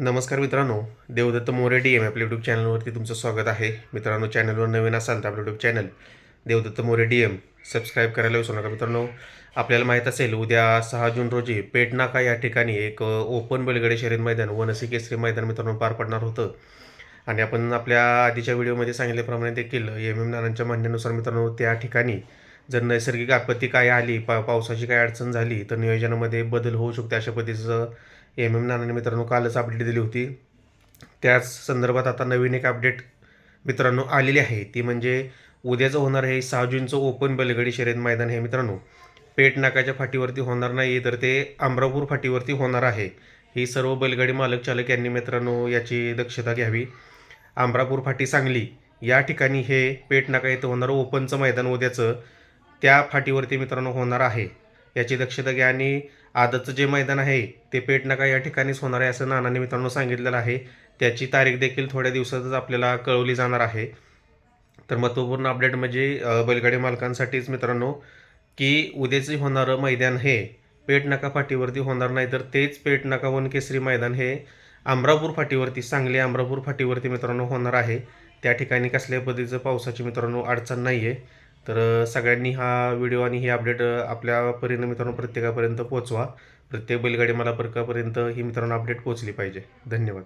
नमस्कार मित्रांनो Devdatta More D M आपल्या यूट्यूब चॅनलवरती तुमचं स्वागत आहे. मित्रांनो चॅनलवर नवीन असाल तर आपलं YouTube channel Devdatta More D M subscribe करायला विसरू नका. मित्रांनो आपल्याला माहीत असेल उद्या सहा जून रोजी पेटनाका या ठिकाणी एक ओपन बैलगाडी शर्यत मैदान वनसी केसरी मैदान मित्रांनो पार पडणार होतं. आणि आपण आपल्या आधीच्या व्हिडिओमध्ये सांगितल्याप्रमाणे देखील एम एम नानांच्या म्हणण्यानुसार मित्रांनो त्या ठिकाणी जर नैसर्गिक आपत्ती काय आली पा पावसाची काय अडचण झाली तर नियोजनामध्ये बदल होऊ शकते अशा पद्धतीचं एम एम नानाने मित्रांनो कालच अपडेट दिली होती. त्याच संदर्भात आता नवीन एक अपडेट मित्रांनो आलेली आहे. ती म्हणजे उद्याचं होणार हे सहा जूनचं ओपन बलगडी शर्यत मैदान हे मित्रांनो. पेट नाकाच्या फाटीवरती होणार नाही तर ते अमरापूर फाटीवरती होणार आहे. ही सर्व बैलगाडी मालक चालक यांनी मित्रांनो याची दक्षता घ्यावी. अमरापूर फाटी सांगली या ठिकाणी हे पेट नाका येथे होणारं ओपनचं मैदान उद्याचं. त्या फाटीवरती मित्रांनो होणार आहे. याची दक्षता घ्या आणि आदतचं जे मैदान आहे ते पेटनाका या ठिकाणीच होणार आहे असं नानाने मित्रांनो सांगितलेलं आहे. त्याची तारीख देखील थोड्या दिवसातच आपल्याला कळवली जाणार आहे. तर महत्त्वपूर्ण अपडेट म्हणजे बैलगाडी मालकांसाठीच मित्रांनो की उद्याचे होणारं मैदान हे पेटनाका फाटीवरती होणार नाही तर तेच पेटनाका वन केसरी मैदान हे अमरापूर फाटीवरती सांगली अमरापूर फाटीवरती मित्रांनो होणार आहे. त्या ठिकाणी कसल्या पद्धतीचं पावसाची मित्रांनो अडचण नाही आहे तर सगळ्यांनी हा व्हिडिओ आणि हे अपडेट आपल्यापर्यंत मित्रांनो प्रत्येकापर्यंत पोहोचवा. प्रत्येक बैलगाडी मला पर्कापर्यंत ही मित्रांनो अपडेट पोहोचली पाहिजे. धन्यवाद.